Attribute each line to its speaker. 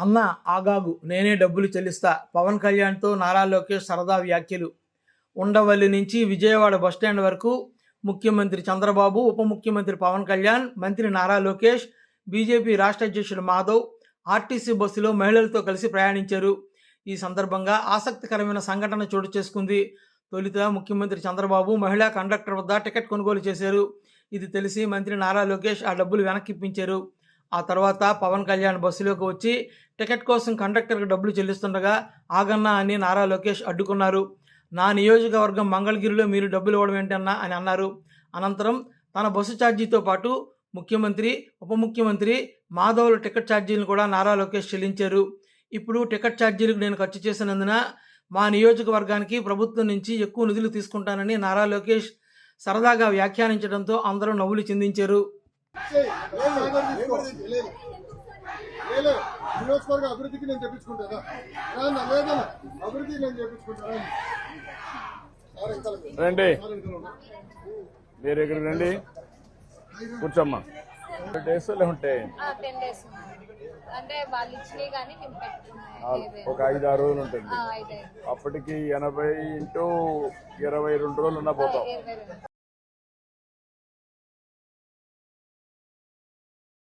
Speaker 1: అన్న ఆగాగు నేనే డబ్బులు చెల్లిస్తా. పవన్ కళ్యాణ్తో నారా లోకేష్ సరదా వ్యాఖ్యలు. ఉండవల్లి నుంచి విజయవాడ బస్టాండ్ వరకు ముఖ్యమంత్రి చంద్రబాబు ఉప ముఖ్యమంత్రి పవన్ కళ్యాణ్ మంత్రి నారా లోకేష్ బీజేపీ రాష్ట్ర అధ్యక్షుడు మాధవ్ ఆర్టీసీ బస్సులో మహిళలతో కలిసి ప్రయాణించారు. ఈ సందర్భంగా ఆసక్తికరమైన సంఘటన చోటు చేసుకుంది. తొలుత ముఖ్యమంత్రి చంద్రబాబు మహిళా కండక్టర్ వద్ద టికెట్ కొనుగోలు చేశారు. ఇది తెలిసి మంత్రి నారా లోకేష్ ఆ డబ్బులు వెనక్కిప్పించారు. ఆ తర్వాత పవన్ కళ్యాణ్ బస్సులోకి వచ్చి టికెట్ కోసం కండక్టర్కి డబ్బులు చెల్లిస్తుండగా ఆగన్నా అని నారా లోకేష్ అడ్డుకున్నారు. నా నియోజకవర్గం మంగళగిరిలో మీరు డబ్బులు ఇవ్వడం ఏంటన్నా అని అన్నారు. అనంతరం తన బస్సు ఛార్జీతో పాటు ముఖ్యమంత్రి ఉప ముఖ్యమంత్రి మాధవుల టికెట్ ఛార్జీలను కూడా నారా లోకేష్ చెల్లించారు. ఇప్పుడు టికెట్ ఛార్జీలకు నేను ఖర్చు చేసినందున మా నియోజకవర్గానికి ప్రభుత్వం నుంచి ఎక్కువ నిధులు తీసుకుంటానని నారా లోకేష్ సరదాగా వ్యాఖ్యానించడంతో అందరూ నవ్వులు చెందించారు.
Speaker 2: నియోజకవర్గ అభివృద్ధికి నేను చెప్పించుకుంటానా రాన్న లేదన్న అభివృద్ధి నేను చెప్పించుకుంటాను
Speaker 3: రండి మీరు ఇక్కడికి రండి కూర్చోమ్మా ఉంటాయి
Speaker 4: డేస్
Speaker 3: ఒక ఐదు ఆరు రోజులు ఉంటుంది అప్పటికి ఎనభై ఇంటూ ఇరవై రెండు రోజులు ఉన్న పోతాం.